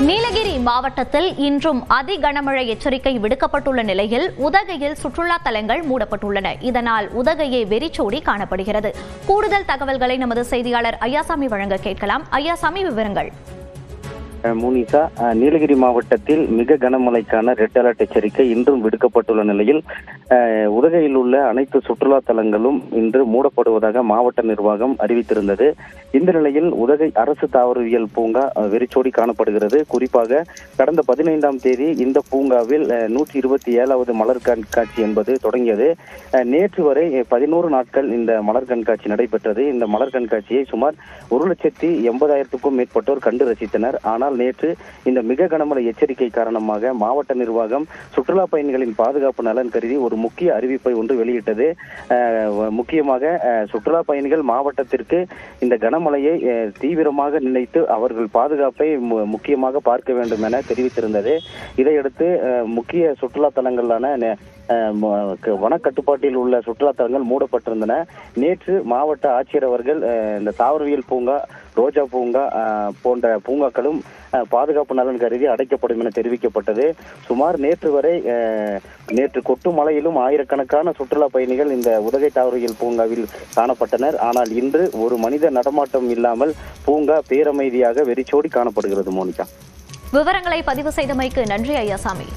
நீலகிரி மாவட்டத்தில் இன்றும் அதி கனமழை எச்சரிக்கை விடுக்கப்பட்டுள்ள நிலையில் உதகையில் சுற்றுலா தலங்கள் மூடப்பட்டுள்ளன. இதனால் உதகையே வெறிச்சோடி காணப்படுகிறது. கூடுதல் தகவல்களை நமது செய்தியாளர் ஐயாசாமி வழங்க கேட்கலாம். ஐயாசாமி விவரங்கள். முனிசா நீலகிரி மாவட்டத்தில் மிக கனமழைக்கான ரெட் அலர்ட் எச்சரிக்கை இன்றும் விடுக்கப்பட்டுள்ள நிலையில் உதகையில் உள்ள அனைத்து சுற்றுலா தலங்களும் இன்று மூடப்படுவதாக மாவட்ட நிர்வாகம் அறிவித்திருந்தது. இந்த நிலையில் உதகை அரசு தாவரவியல் பூங்கா வெறிச்சோடி காணப்படுகிறது. குறிப்பாக கடந்த பதினைந்தாம் தேதி இந்த பூங்காவில் நூற்றி இருபத்தி ஏழாவது மலர் கண்காட்சி என்பது தொடங்கியது. நேற்று வரை பதினோரு நாட்கள் இந்த மலர் கண்காட்சி நடைபெற்றது. இந்த மலர் கண்காட்சியை சுமார் ஒரு லட்சத்தி எண்பதாயிரத்துக்கும் மேற்பட்டோர் கண்டு ரசித்தனர். ஆனால் நேற்று இந்த மிக கனமழை எச்சரிக்கை காரணமாக மாவட்ட நிர்வாகம் சுற்றுலா பயணிகளின் பாதுகாப்பு நலன் கருதி ஒரு முக்கிய அறிவிப்பை ஒன்று வெளியிட்டது. முக்கியமாக சுற்றுலா பயணிகள் மாவட்டத்திற்கு இந்த கனமழையை தீவிரமாக நினைத்து அவர்கள் பாதுகாப்பை மு- முக்கியமாக பார்க்க வேண்டும் என தெரிவித்திருந்தது. இதையடுத்து முக்கிய சுற்றுலா தலங்களான நெ- வனக்கட்டுப்பாட்டில் உள்ள சுற்றுலா தலங்கள் மூடப்பட்டிருந்தன. நேற்று மாவட்ட ஆட்சியர் அவர்கள் இந்த தாவரவியல் பூங்கா ரோஜா பூங்கா போன்ற பூங்காக்களும் பாதுகாப்பு நலன் கருதி அடைக்கப்படும் என தெரிவிக்கப்பட்டது. சுமார் நேற்று வரை நேற்று கொட்டு மலையிலும் ஆயிரக்கணக்கான சுற்றுலா பயணிகள் இந்த உதகை தாவரியல் பூங்காவில் காணப்பட்டனர். ஆனால் இன்று ஒரு மனித நடமாட்டம் இல்லாமல் பூங்கா பேரமைதியாக வெறிச்சோடி காணப்படுகிறது மோனிகா. விவரங்களை பதிவு செய்தமைக்கு நன்றி ஐயாசாமி